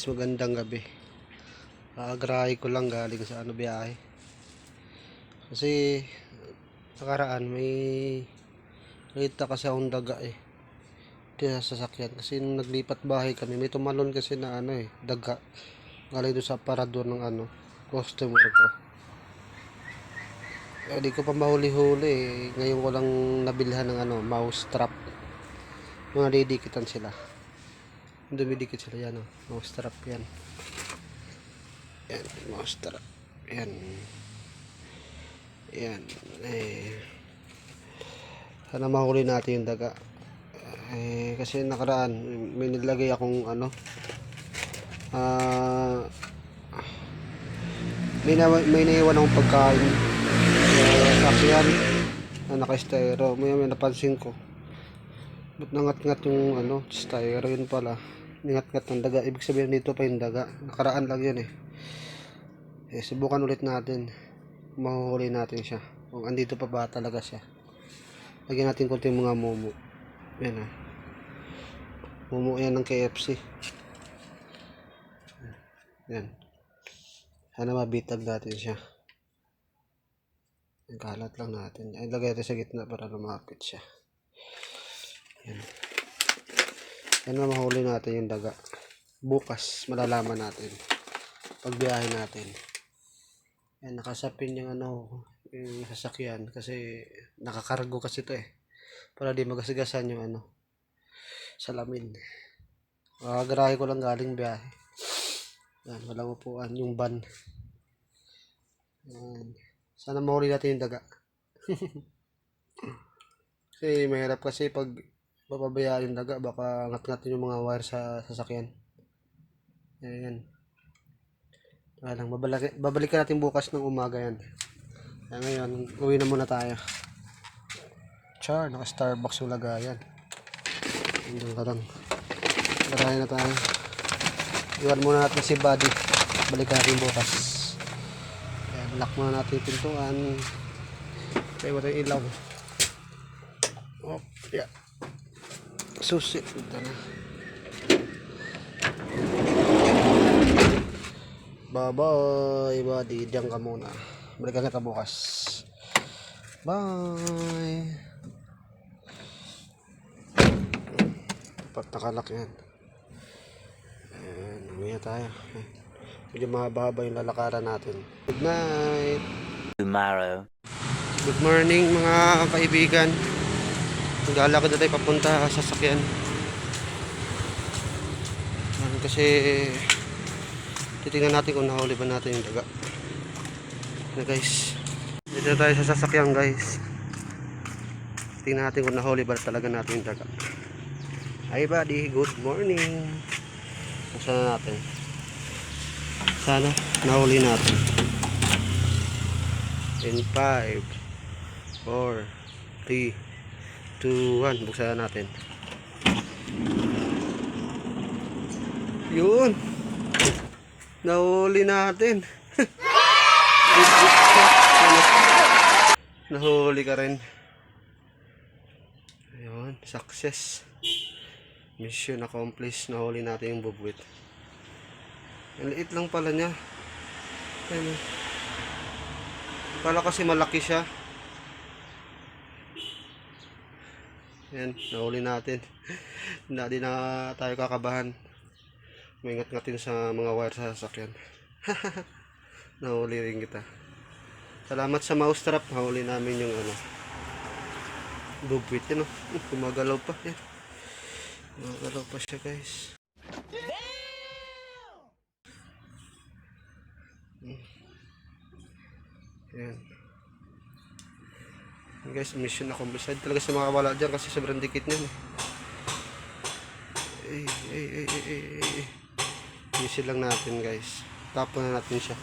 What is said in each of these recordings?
guys, magandang gabi. Aagrahe ko lang galing sa ano biyahe. Kasi nakaraan may nakita kasi akong daga eh. Kaya sasakyan. Kasi nung naglipat bahay kami, may tumalon kasi na ano eh, daga. Galing doon sa parador ng ano, customer ko. Eh, di ko pa mahuli-huli eh. Ngayon ko lang nabilhan ng ano, mouse trap. Mga didikitan sila. Dumidikit sila yan, oh. Mouse trap yan. Yan, mouse trap. Yan. Yan. Eh. Sana mahuli natin yung daga. Eh, kasi nakaraan, may nilagay akong ano, ah, may, na, may naiwan akong pagkain. Uh, sakyan na naka-styro. May, may napansin ko. Ba't nangat-ngat yung ano, styro yun pala. Ningat-ngat ng daga. Ibig sabihin dito pa yung daga. Nakaraan lang yun eh. Eh, subukan ulit natin. Mahuhuli natin siya. Kung andito pa ba talaga siya. Lagyan natin konti mga mumu. Yan ah. Mumu yan ng KFC. Yan. Sana mabitag natin siya. Kalat lang natin. Ay, lagay natin sa gitna para lumapit siya. Yan. Yan na mahuli natin yung daga. Bukas, malalaman natin. Pagbiyahe natin. Yan, nakasapin yung ano, yung sasakyan. Kasi, nakakargo kasi to eh. Para di magasagasan yung ano, salamin. Makagarahe ko lang galing biyahe. Yan, walang upuan. Yung van. Yan. Sana mahuli natin yung daga. kasi mahirap kasi pag papabayaan yung daga, baka ngat-ngatin yung mga wire sa sasakyan. Yan. Wala lang, babalik, babalikan natin bukas ng umaga yan. Kaya ngayon, uwi na muna tayo. Char, naka Starbucks yung lagayan. Hindi ka lang. Lagayan na tayo. Iwan muna natin si Buddy. Balikan natin bukas. Ayan, lock muna natin yung pintuan. Kaya mo yung ilaw. Oh, yeah. Susi. Ito na. Bye-bye, buddy. Diyan ka muna. Balikan kita bukas. Bye. Dapat nakalak yan. Ayan, uwi na tayo. Medyo mahaba-haba yung lalakaran natin. Good night. tomorrow. Good morning mga kaibigan. Naglalakad na tayo papunta sa sakyan. Yan, kasi titingnan natin kung nahuli ba natin yung daga. Na guys. Dito tayo sa sasakyan guys. Tingnan natin kung nahuli ba talaga natin yung daga. Hi buddy, good morning. Nasaan na natin? Sana nahuli natin. In 5 4 3 2 1 buksan na natin. Yun. Nahuli natin. Nahuli ka rin. Ayun success. Mission accomplished. Nahuli natin yung bubwit. Ang liit lang pala niya. Ayun. Kala kasi malaki siya. Yan, nahuli natin. Hindi na tayo kakabahan. Maingat-ngatin sa mga wire sa sasakyan. nahuli rin kita. Salamat sa mouse trap. Nahuli namin yung ano. Bubwit yun, oh. Gumagalaw pa. Yan. Gumagalaw pa siya, guys. Yan. Guys, mission accomplished. Side talaga sa mga wala dyan kasi sobrang dikit niyan. Eh, eh, eh, eh, eh, eh, lang natin guys. Tapon na natin siya.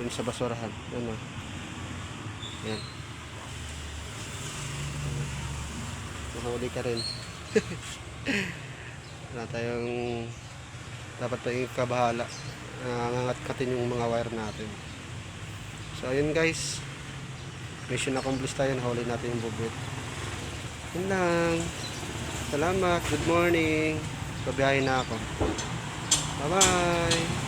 Yun sa basurahan. Yan o. Yan. Mahuli ka rin. Wala tayong dapat tayong kabahala. Nangangatkatin yung mga wire natin. So ayun guys. Mission accomplished tayo. Nahuli natin yung bubwit. Yun lang. Salamat. Good morning. Pabiyahin na ako. Bye-bye!